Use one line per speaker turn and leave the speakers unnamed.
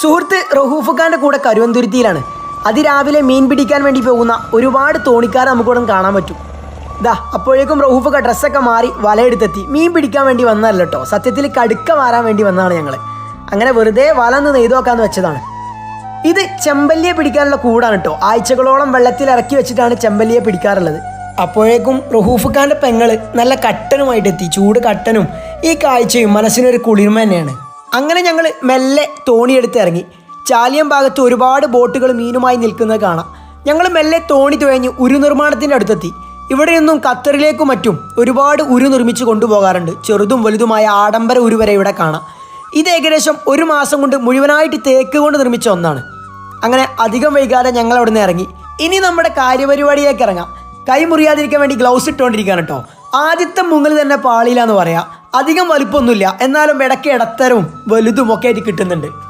സുഹൃത്ത് റഹൂഫ് ഖാന്റെ കൂടെ കരുവന്തുരുത്തിയിലാണ്. അതിരാവിലെ മീൻ പിടിക്കാൻ വേണ്ടി പോകുന്ന ഒരുപാട് തോണിക്കാരെ നമുക്കിവിടെ കാണാൻ പറ്റും. ഇതാ അപ്പോഴേക്കും റഹൂഫൊക്കെ ഡ്രസ്സൊക്കെ മാറി വലയെടുത്തെത്തി. മീൻ പിടിക്കാൻ വേണ്ടി വന്നതല്ല കേട്ടോ. സത്യത്തിൽ കടുക്ക മാറാൻ വേണ്ടി വന്നതാണ് ഞങ്ങൾ അങ്ങനെ വെറുതെ വല ഒന്ന് നെയ്തു നോക്കാന്ന് വെച്ചതാണ്. ഇത് ചെമ്പല്ലിയെ പിടിക്കാനുള്ള കൂടാണ് കേട്ടോ. ആഴ്ചകളോളം വെള്ളത്തിൽ ഇറക്കി വെച്ചിട്ടാണ് ചെമ്പല്ലിയെ പിടിക്കാറുള്ളത്. അപ്പോഴേക്കും റഹൂഫ് ഖാന്റെ പെങ്ങൾ നല്ല കട്ടനുമായിട്ട് എത്തി ചൂട് കട്ടനും ഈ കാഴ്ചയും മനസ്സിനൊരു കുളിർമ തന്നെയാണ്. അങ്ങനെ ഞങ്ങൾ മെല്ലെ തോണിയെടുത്ത് ഇറങ്ങി. ചാലിയം ഭാഗത്ത് ഒരുപാട് ബോട്ടുകൾ മീനുമായി നിൽക്കുന്നത് കാണാം. ഞങ്ങൾ മെല്ലെ തോണി തുഴഞ്ഞ് ഉരു നിർമ്മാണത്തിന്റെ അടുത്തെത്തി. ഇവിടെ നിന്നും ഖത്തറിലേക്കും മറ്റും ഒരുപാട് ഉരു നിർമ്മിച്ച് കൊണ്ടുപോകാറുണ്ട്. ചെറുതും വലുതുമായ ആഡംബര ഉരു വരെ ഇവിടെ കാണാം. ഇത് ഏകദേശം ഒരു മാസം കൊണ്ട് മുഴുവനായിട്ട് തേക്ക് കൊണ്ട് നിർമ്മിച്ച ഒന്നാണ്. അങ്ങനെ അധികം വൈകാതെ ഞങ്ങൾ അവിടെ നിന്ന് ഇറങ്ങി. ഇനി നമ്മുടെ കാര്യപരിപാടിയിലേക്ക് ഇറങ്ങാം. കൈ മുറിയാതിരിക്കാൻ വേണ്ടി ഗ്ലൗസ് ഇട്ടുകൊണ്ടിരിക്കുകയാണ് കേട്ടോ. ആദ്യത്തെ മുങ്ങൽ തന്നെ പാളിയിലാന്ന് പറയാം. അധികം വലുപ്പമൊന്നുമില്ല. എന്നാലും ഇടയ്ക്ക് ഇടത്തരവും വലുതും ഒക്കെ ആയിട്ട് കിട്ടുന്നുണ്ട്.